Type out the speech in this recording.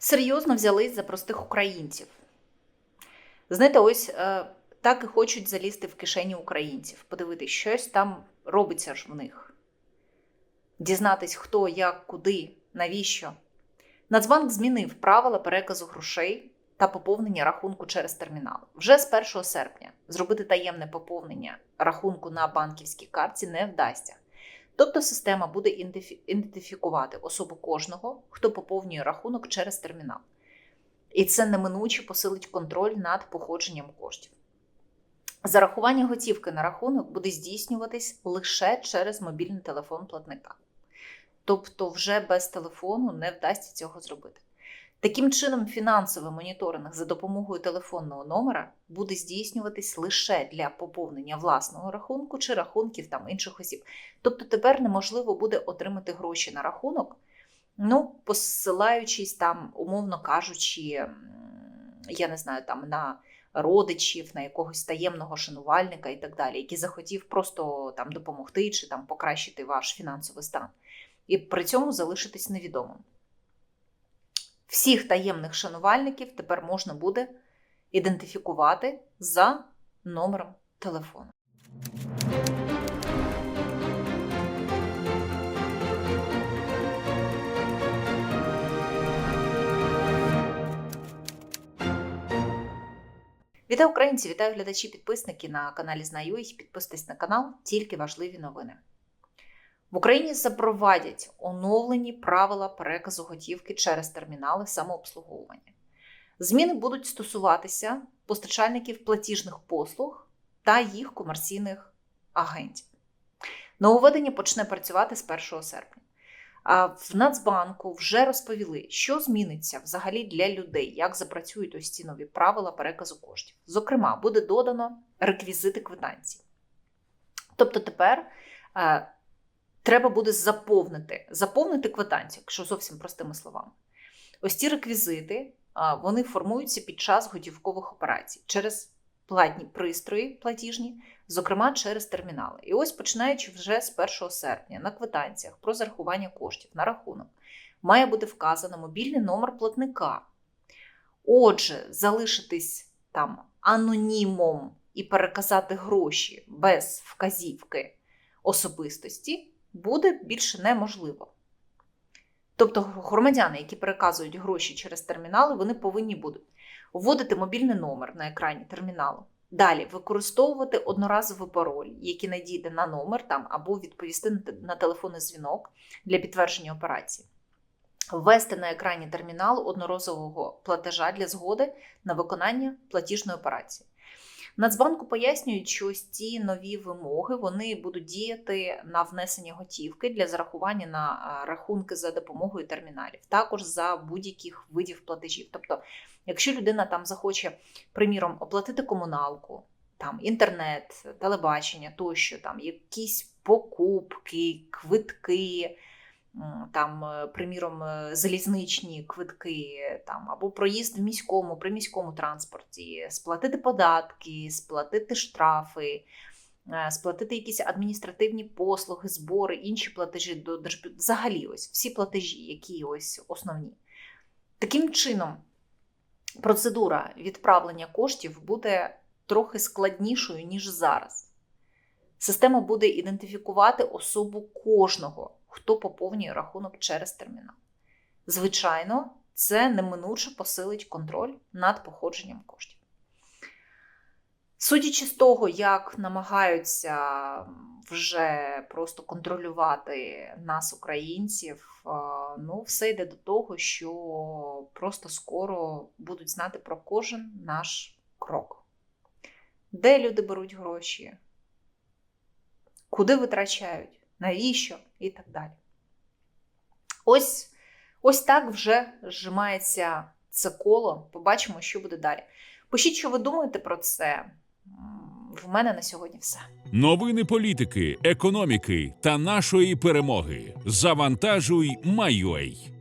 серйозно взялись за простих українців. Знаєте, ось е, так і хочуть залізти в кишені українців, подивитись, щось там робиться ж в них. Дізнатись, хто, як, куди, навіщо. Нацбанк змінив правила переказу грошей та поповнення рахунку через термінал. Вже з 1 серпня зробити таємне поповнення рахунку на банківській картці не вдасться. Тобто система буде ідентифікувати особу кожного, хто поповнює рахунок через термінал. І це неминуче посилить контроль над походженням коштів. Зарахування готівки на рахунок буде здійснюватись лише через мобільний телефон платника. Тобто, вже без телефону не вдасться цього зробити. Таким чином, фінансовий моніторинг за допомогою телефонного номера буде здійснюватись лише для поповнення власного рахунку чи рахунків там інших осіб. Тобто тепер неможливо буде отримати гроші на рахунок, ну, посилаючись там, умовно кажучи, я не знаю, там на родичів, на якогось таємного шанувальника і так далі, який захотів просто там допомогти чи там покращити ваш фінансовий стан. І при цьому залишитись невідомим. Всіх таємних шанувальників тепер можна буде ідентифікувати за номером телефону. Вітаю українці, вітаю глядачі, підписники на каналі Знаю їх. Підписуйтесь на канал, тільки важливі новини. В Україні запровадять оновлені правила переказу готівки через термінали самообслуговування. Зміни будуть стосуватися постачальників платіжних послуг та їх комерційних агентів. Нововведення почне працювати з 1 серпня. А в Нацбанку вже розповіли, що зміниться взагалі для людей, як запрацюють ось ці нові правила переказу коштів. Зокрема, буде додано реквізити квитанції. Тобто тепер е, треба буде заповнити, заповнити квитанцію, якщо зовсім простими словами. Ось ці реквізити вони формуються під час готівкових операцій через платні пристрої платіжні, зокрема через термінали. І ось починаючи вже з 1 серпня на квитанціях про зарахування коштів на рахунок, має бути вказано мобільний номер платника. Отже, залишитись там анонімом і переказати гроші без вказівки особистості буде більше неможливо. Тобто громадяни, які переказують гроші через термінали, вони повинні будуть вводити мобільний номер на екрані терміналу. Далі використовувати одноразовий пароль, який надійде на номер там, або відповісти на телефонний дзвінок для підтвердження операції. Ввести на екрані терміналу одноразового платежа для згоди на виконання платіжної операції. Нацбанку пояснюють, що ось ці нові вимоги вони будуть діяти на внесення готівки для зарахування на рахунки за допомогою терміналів, також за будь-яких видів платежів. Тобто, якщо людина там захоче, приміром, оплатити комуналку, там інтернет, телебачення тощо, там якісь покупки, квитки. Там, е, приміром, е, залізничні квитки, там або проїзд в міському, приміському транспорті, сплатити податки, сплатити штрафи, е, сплатити якісь адміністративні послуги, збори, інші платежі до держбю... Взагалі, ось всі платежі, які ось основні. Таким чином, процедура відправлення коштів буде трохи складнішою, ніж зараз. Система буде ідентифікувати особу кожного, хто поповнює рахунок через термінал. Звичайно, це неминуче посилить контроль над походженням коштів. Судячи з того, як намагаються вже просто контролювати нас, українців, е, ну, все йде до того, що просто скоро будуть знати про кожен наш крок. Де люди беруть гроші, куди витрачають, навіщо і так далі. Ось, ось так вже зжимається це коло. Побачимо, що буде далі. Пишіть, що ви думаєте про це. В мене на сьогодні все. Новини політики, економіки та нашої перемоги. Завантажуй, Майой.